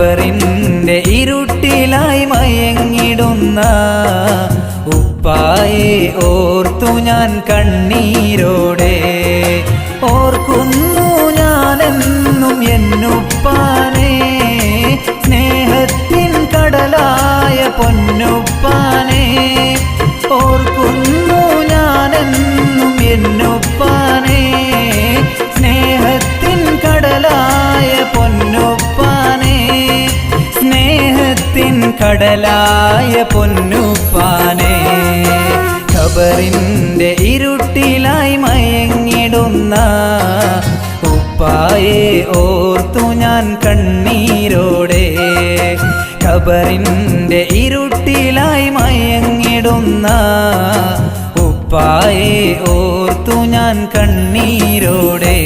ഖബറിന്റെ ഇരുട്ടിലായി മയങ്ങിടുന്ന ഉപ്പായെ ഓർത്തു ഞാൻ കണ്ണീരോടെ. ഓർക്കുന്നു ഞാനെന്നും എന്നുപ്പാനെ സ്നേഹത്തിൻ കടലായ പൊന്നുപ്പാനെ സ്നേഹത്തിൻ കടലായ പൊന്നുപ്പാനെ ഖബറിന്റെ ഇരുട്ടിലായി മയങ്ങിടുന്ന ഉപ്പായെ ഓർത്തു ഞാൻ കണ്ണീരോടെ ഖബറിന്റെ ഇരുട്ടിലായി മയങ്ങിടുന്ന ഉപ്പായെ ഓർത്തു ഞാൻ കണ്ണീരോടെ.